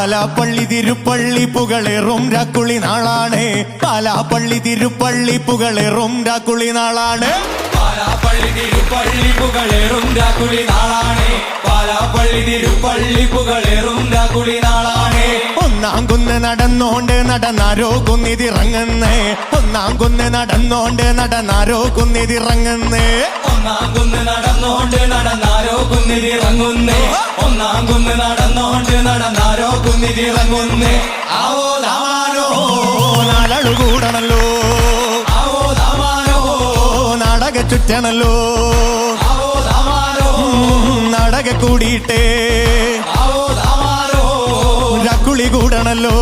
പാലാപ്പള്ളി തിരുപ്പള്ളി പുകളേറും രാക്കുളി നാളാണ് പാലാപ്പള്ളി തിരുപ്പള്ളി പുകളേറും രാക്കുളി നാളാണ് പാലാപ്പള്ളി തിരുപ്പള്ളി പുകളേറും രാക്കുളി നാളാണ്. പാലാപ്പള്ളി തിരുപ്പള്ളി പുകളേറും രാക്കുളി നാളാണ്. ഒന്നാം കുന്ന് നടന്നോണ്ട് നടന്നാരോ കുന്നിതിറങ്ങുന്നേ. ഒന്നാം കുന്ന് നടന്നോണ്ട് നടന്നാരോ കുന്നിതിറങ്ങുന്നേ. ഒന്നാം കുന്ന് നടന്നോണ്ട് നടന്നാരോ കുന്നിതിറങ്ങുന്നേ. ഒന്നാം കുന്ന് നടന്നോണ്ട് നടന്നാരോ കുന്നിതിറങ്ങുന്നേ. ആവോ ഓ കൂടണല്ലോ. ചുറ്റണല്ലോ നടക കൂടിയിട്ടേ. രാക്കുളി കൂടണല്ലോ.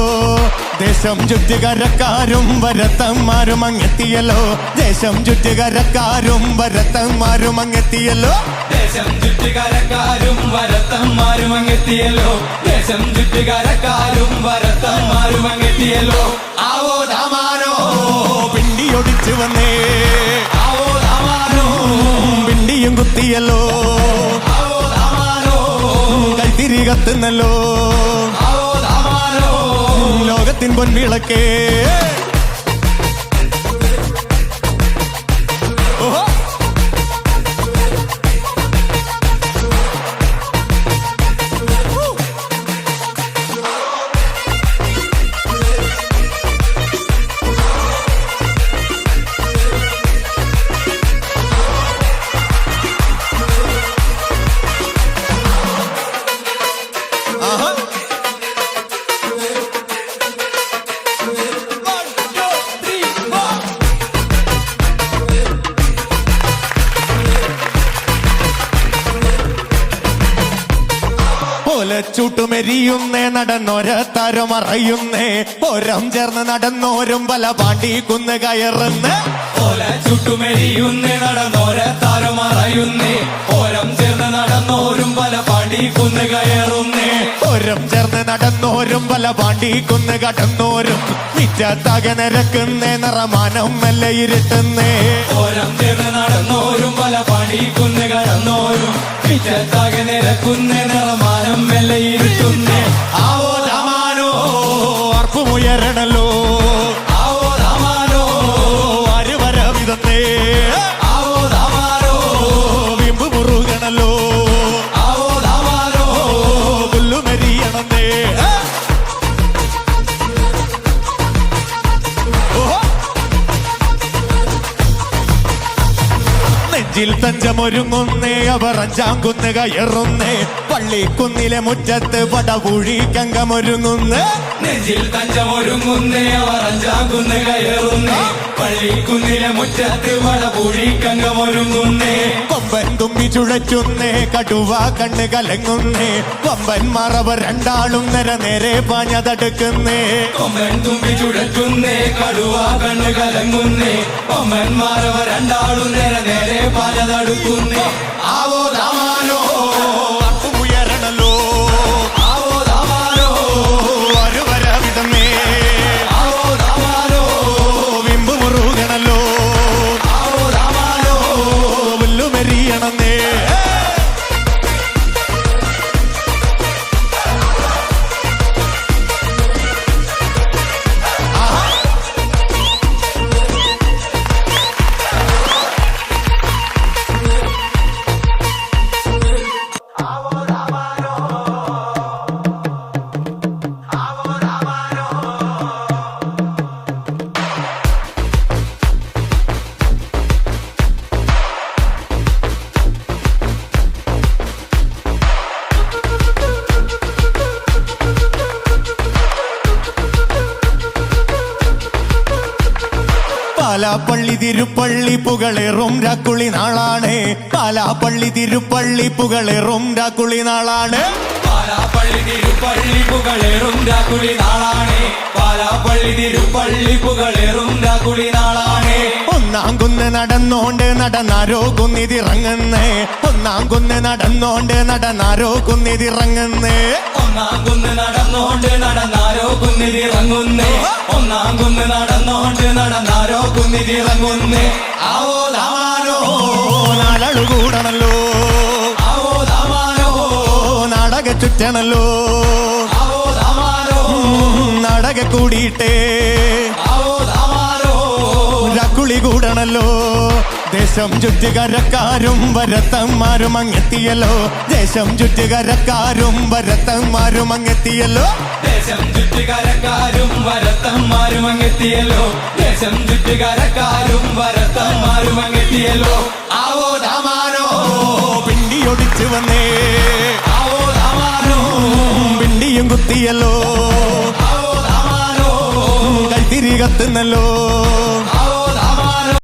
ദേശം ചുറ്റുകരക്കാരും വരത്തന്മാരും അങ്ങെത്തിയല്ലോ. ദേശം ചുറ്റുകരക്കാരും വരത്തന്മാരും അങ്ങെത്തിയല്ലോ. ദേശം ചുറ്റുകരക്കാരും വരത്തന്മാരും അങ്ങെത്തിയല്ലോ. ദേശം ചുറ്റുകരക്കാരും വരത്തന്മാരും അങ്ങെത്തിയല്ലോ. ആവോ ദാമാനോ. പിണ്ടിയൊടിച്ചു വന്നേ. പിണ്ടിയും കുത്തിയല്ലോ. ആവോ ദാമാനോ കൈത്തിരി കത്തുന്നല്ലോ. ആവോ ദാമാനോ ലോകത്തിൻ പൊൻവിളക്കേ. ചൂട്ടുമെരിയുന്നേ നടന്നോരത്താരം അറിയുന്നേ. ഒരം ചേർന്ന് നടന്നോരും പല പാണ്ടി കുന്ന് കയറുന്ന. ഓല ചുട്ടുമെരിയുന്നേ നടന്നോര തരമറയുന്നേ ഓരം ചേർന്ന് നടന്നോരും പല പാണ്ടി കുന്ന് കയറുന്നേ. ഓരം ചേർന്ന് നടന്നോരും പല പാണ്ടി കുന്ന് കടന്നോരും. മിറ്റത്താകെ നിരക്കുന്നേ നിറമാനം മെല്ലെ ഇരുട്ടുന്നേ. ഓരം ചേർന്ന് നടന്നോരും പല പാണ്ടി കുന്ന് കടന്നോരും. മിറ്റത്താകെ നിരക്കുന്നേ നിറമാനം മെല്ലെ നെഞ്ചിൽ തഞ്ചമൊരുങ്ങുന്നേ അവർ അഞ്ചാം കുന്ന് കയറുന്നേ. പള്ളിക്കുന്നിലെ മുറ്റത്ത് പടപുഴി കങ്കമൊരുങ്ങുന്നേ നെഞ്ചിൽ തഞ്ചമൊരുങ്ങുന്നേ അവർ അഞ്ചാം കുന്ന് കയറുന്നേ. പള്ളിക്കുന്നിലെ മുറ്റത്ത് വളപൂഴി കങ്കമൊരുങ്ങുന്നേ തുമ്പി ചുഴറ്റുന്നേ കടുവ കണ്ണ് കലങ്ങുന്നേ കൊമ്പൻ മറവ് രണ്ടാളും നിര നേരെ പാഞ്ഞതടുക്കുന്നേ. കൊമ്പൻ തുമ്പി ചുഴറ്റുന്നേ കടുവ കണ്ണ് കലങ്ങുന്നേ കൊമ്പൻ മറവ് രണ്ടാളും നേരെ നേരെ പാഞ്ഞതടുക്കുന്നേ. ആവോ പാലാപ്പള്ളി തിരുപ്പള്ളി പുകളേറും രാക്കുളി നാളാണ്. പാലാപ്പള്ളി തിരുപ്പള്ളി പുകളേറും രാക്കുളി നാളാണ്. പാലാപ്പള്ളി തിരുപ്പള്ളി പുകളേറും രാക്കുളി നാളാണ്. പാലാപ്പള്ളി തിരുപ്പള്ളി പുകളേറും രാക്കുളി നാളാണ്. ഒന്നാം കുന്ന് നടന്നോണ്ട് നടന്നാരോ കുന്നിതിറങ്ങുന്നേ ഒന്നാം കുന്ന് നടന്നോണ്ട് നടന്നാരോ കുന്നിതിറങ്ങുന്നേ ഒന്നാം കുന്ന് നടന്നോണ്ട് നടന്നാരോ കുന്നിതിറങ്ങുന്നേ ഒന്നാം കുന്ന് നടന്നോണ്ട് നടന്നാരോ കുന്നിതിറങ്ങുന്നേ ആവോ ദാമാനോ നാലളു കൂടണല്ലോ ആവോ ദാമാനോ. നാടക ചുറ്റണല്ലോ ആവോ ദാമാനോ. നടക കൂടിയിട്ടേ ആവോ രക്കുളി കൂടണല്ലോ? ദേശം ചുറ്റുകരക്കാരും വരത്തന്മാരും അങ്ങെത്തിയല്ലോ. ദേശം ചുറ്റുകരക്കാരും വരത്തന്മാരും അങ്ങെത്തിയല്ലോ. ദേശം ചുറ്റുകാരക്കാരും വരത്തന്മാരും അങ്ങെത്തിയല്ലോ. ദേശം ചുറ്റുകാരക്കാരും വരത്തന്മാരും അങ്ങെത്തിയല്ലോ. ആവോ ദാമാനോ. പിണ്ടിയൊടിച്ചു വന്നേ. ആവോ ദാമാനോ. പിണ്ടിയും കുത്തിയല്ലോ. ആവോ ദാമാനോ. കൈത്തിരി കത്തുന്നല്ലോ.